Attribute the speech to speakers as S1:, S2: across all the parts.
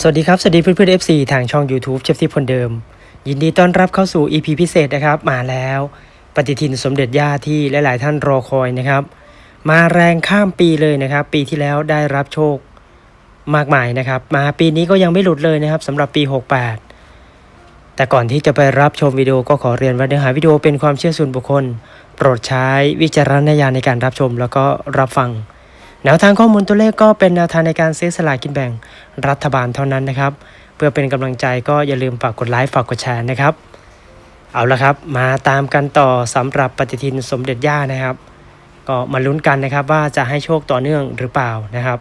S1: สวัสดีครับ สวัสดีเพื่อนเพื่อน FC ทางช่อง YouTube เชฟที่คนเดิม ยินดีต้อนรับเข้าสู่ EP พิเศษนะครับ มาแล้ว ปฏิทินสมเด็จย่าที่หลาย ๆ ท่านรอคอยนะครับ มาแรงข้ามปีเลยนะครับ ปีที่แล้วได้รับโชคมากมายนะครับ มาปีนี้ก็ยังไม่หลุดเลยนะครับสำหรับปี 68 แต่ก่อนที่จะไปรับชมวิดีโอก็ขอเรียนว่าเนื้อหาวิดีโอเป็นความเชื่อส่วนบุคคล โปรดใช้วิจารณญาณในการรับชม แล้วก็รับฟัง แนวทางข้อมูลตัวเลขก็เป็นแนวทางในการซื้อสลากกินแบ่งรัฐบาลเท่านั้นนะครับ เพื่อเป็นกำลังใจก็อย่าลืมฝากกดไลค์ฝากกดแชร์นะครับ เอาละครับ มาตามกันต่อสำหรับปฏิทินสมเด็จย่านะครับ ก็มาลุ้นกันนะครับว่าจะให้โชคต่อเนื่องหรือเปล่านะครับ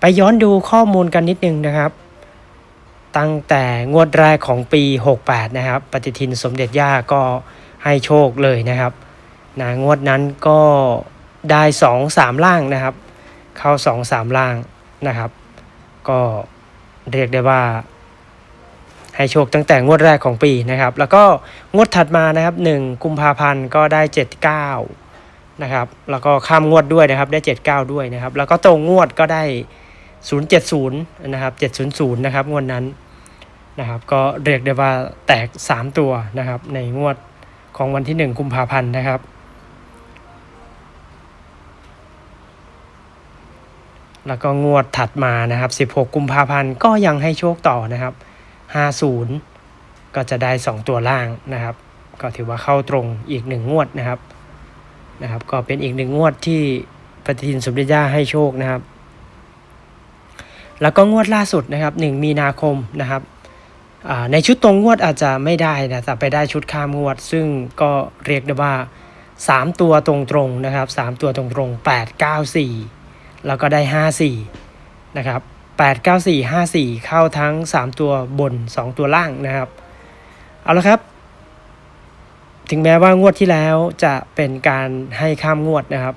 S1: ไปย้อนดูข้อมูลกันนิดนึงนะครับ ตั้งแต่งวดแรกของปี 68 นะครับ ปฏิทินสมเด็จย่าก็ให้โชคเลยนะครับนะงวดนั้นก็ ได้สองสามล่างนะครับ เข้าสองสามล่างนะครับ ก็เรียกได้ว่า ให้โชคตั้งแต่งวดแรกของปีนะครับ แล้วก็งวดถัดมานะครับ1กุมภาพันธ์ก็ได้ 79นะครับ แล้วก็ข้ามงวดด้วยนะครับ ได้ 79 ด้วยนะครับ แล้วก็ตรงงวดก็ได้ 070นะครับ700นะครับงวดนั้นนะครับ ก็เรียกได้ว่าแตก 3 ตัวนะครับ ในงวดของวันที่ 1 กุมภาพันธ์นะครับ แล้วก็งวดถัดมานะครับ 16 กุมภาพันธ์ก็ยังให้โชคต่อนะครับ 50 ก็จะได้ 2 ตัวล่างนะครับ ก็ถือว่าเข้าตรงอีกหนึ่งงวดนะครับนะครับ ก็เป็นอีกหนึ่งงวดที่ปฏิทินสมเด็จย่าให้โชคนะครับ แล้วก็งวดล่าสุดนะครับ 1 มีนาคมนะครับในชุดตรงงวดอาจจะไม่ได้นะแต่ไปได้ชุดข้ามงวด ซึ่งก็เรียกได้ว่า 3 ตัวตรงๆนะครับ 3 ตัวตรงๆ8 9 4 แล้วก็ได้ 54 นะครับ 8 9 4 5 4 เข้าทั้ง 3 ตัวบน 2 ตัวล่างนะครับ เอาละครับ ถึงแม้ว่างวดที่แล้วจะเป็นการให้ข้ามงวดนะครับ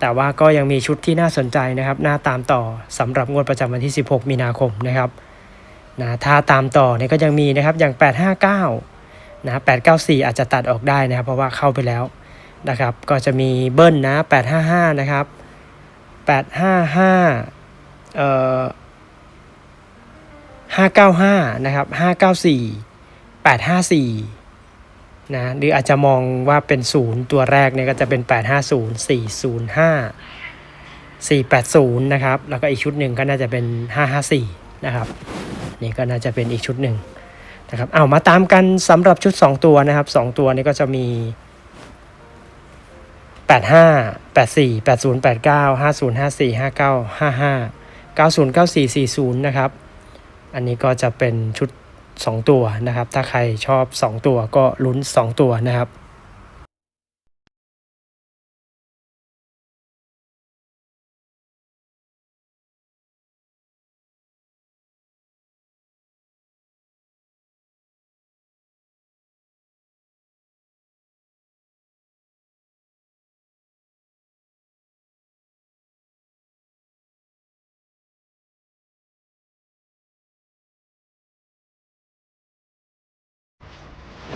S1: แต่ว่าก็ยังมีชุดที่น่าสนใจนะครับ น่าตามต่อสำหรับงวดประจำวันที่ 16 มีนาคมนะครับนะถ้าตามต่อเนี่ยก็ยังมีนะครับอย่าง 859นะ894 อาจจะตัดออกได้นะครับ เพราะว่าเข้าไปแล้วนะครับ ก็จะมีเบิ้ลนะ 855 นะครับ แปดห้าห้าเอ่อห้าเก้าห้านะครับห้าเก้าสี่แปดห้าสี่นะหรืออาจจะมองว่าเป็นศูนย์ตัวแรกเนี่ยก็จะเป็นแปดห้าศูนย์สี่ศูนย์ห้าสี่แปดศูนย์นะครับ แล้วก็อีกชุดหนึ่งก็น่าจะเป็นห้าห้าสี่นะครับ นี่ก็น่าจะเป็นอีกชุดหนึ่งนะครับ เอามาตามกันสำหรับชุด 2 ตัวนะครับ 2 ตัวนี้ก็จะมี แปดห้าแปดสี่แปดศูนย์แปดเก้าห้าศูนย์ห้าสี่ห้าเก้าห้าห้าเก้าศูนย์เก้าสี่สี่ศูนย์นะครับ อันนี้ก็จะเป็นชุด 2 ตัวนะครับ ถ้าใครชอบ 2 ตัวก็ลุ้น 2 ตัวนะครับ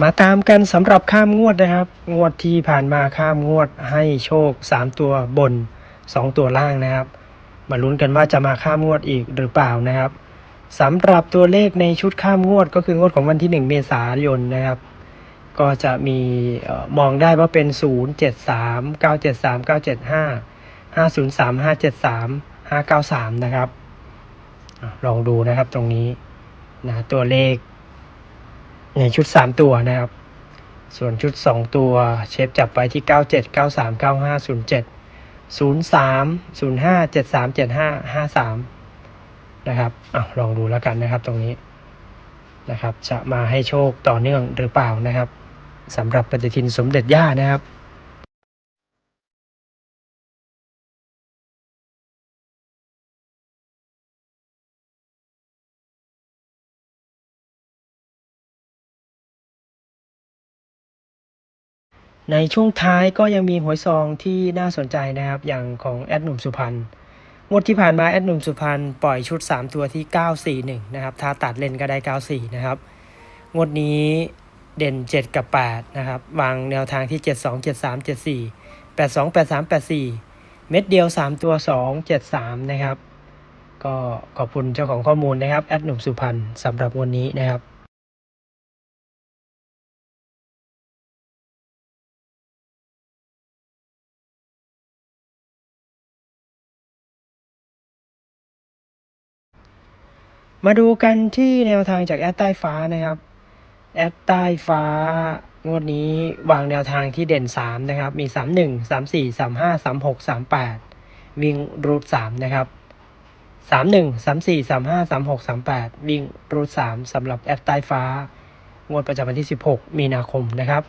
S1: มาตามกันสำหรับข้ามงวดนะครับ งวดที่ผ่านมาข้ามงวดให้โชค 3 ตัวบน 2 ตัวล่างนะครับ มาลุ้นกันว่าจะมาข้ามงวดอีกหรือเปล่านะครับสำหรับตัวเลขในชุดข้ามงวดก็คืองวดของวันที่ 1 เมษายนนะครับ ก็จะมีมองได้ว่าเป็น 0 7 3 9 7 3 9 7 5 5 0 3 5 7 3 5 9 3 นะครับ ลองดูนะครับตรงนี้นะตัวเลข ในชุด 3 ตัวนะครับ ส่วนชุด 2 ตัวเชฟจับไปที่ 97 93 95 07 03 05 73 75 53 นะครับอะลองดูแล้วกันนะครับตรงนี้นะครับ จะมาให้โชคต่อเนื่องหรือเปล่านะครับสำหรับปฏิทินสมเด็จย่านะครับ ในช่วงท้ายก็ยังมีหวยซองที่น่าสนใจนะครับ อย่างของแอดหนุ่มสุพรรณงวดที่ผ่านมาแอดหนุ่มสุพรรณปล่อยชุด 3 ตัวที่ 941 นะครับ ถ้าตัดเล่นก็ได้ 94 นะครับ งวดนี้เด่น 7 กับ 8 นะครับ วางแนวทางที่ 72 73 74 82 83 84 เม็ดเดียว 3 ตัว 2 73 นะครับ ก็ขอบคุณเจ้าของข้อมูลนะครับ แอดหนุ่มสุพรรณสำหรับวันนี้นะครับ มาดูกันที่แนวทางจากแอดใต้ฟ้านะครับ แอดใต้ฟ้างวดนี้วางแนวทางที่เด่น 3 นะครับ มี 3 1 3 4 3 5 3 6 3 8 วิ่งรูท3นะครับ 3 1 3 4 3 5 3 6 3 8 วิ่งรูท3สำหรับแอดใต้ฟ้างวดประจำวันที่ 16 มีนาคมนะครับ